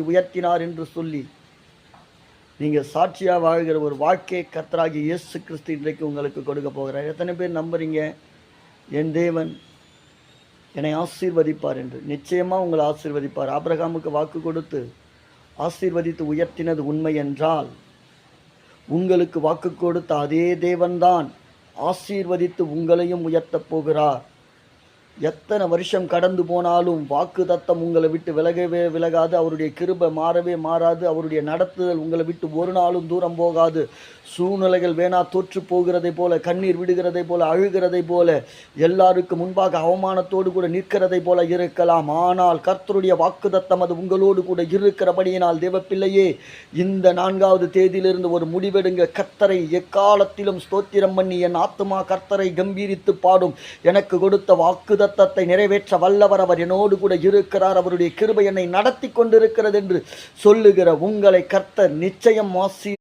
உயர்த்தினார் என்று சொல்லி நீங்கள் சாட்சியாக வாழ்கிற ஒரு வாழ்க்கை கத்தராகி இயேசு கிறிஸ்து இன்றைக்கு உங்களுக்கு கொடுக்க போகிறார். எத்தனை பேர் நம்புறீங்க? என் தேவன் என்னை ஆசீர்வதிப்பார் என்று. நிச்சயமாக உங்களை ஆசீர்வதிப்பார். ஆபிரகாமுக்கு வாக்கு கொடுத்து ஆசீர்வதித்து உயர்த்தினது உண்மை என்றால் உங்களுக்கு வாக்கு கொடுத்த அதே தேவன்தான் ஆசீர்வதித்து உங்களையும் உயர்த்தப் போகிறார். எத்தனை வருஷம் கடந்து போனாலும் வாக்கு தத்தம் உங்களை விட்டு விலகவே விலகாது. அவருடைய கிருபை மாறவே மாறாது. அவருடைய நடத்துதல் உங்களை விட்டு ஒரு நாளும் தூரம் போகாது. சூழ்நிலைகள் வேணா தோற்று போகிறதை போல கண்ணீர் விடுகிறதை போல அழுகிறதை போல எல்லாருக்கும் முன்பாக அவமானத்தோடு கூட நிற்கிறதை போல இருக்கலாம். ஆனால் கர்த்தருடைய வாக்கு தத்தம் அது உங்களோடு கூட இருக்கிறபடியினால் தேவப்பிள்ளையே இந்த நான்காவது தேதியிலிருந்து ஒரு முடிவெடுங்க. கர்த்தரை எக்காலத்திலும் ஸ்தோத்திரம் பண்ணி என் ஆத்துமா கர்த்தரை கம்பீரித்து பாடும். எனக்கு கொடுத்த வாக்கு தத்தத்தை நிறைவேற்ற வல்லவர் அவர் என்னோடு கூட இருக்கிறார். அவருடைய கிருபை என்னை நடத்தி கொண்டிருக்கிறது என்று சொல்லுகிற உங்களை கர்த்தர் நிச்சயம் ஆசி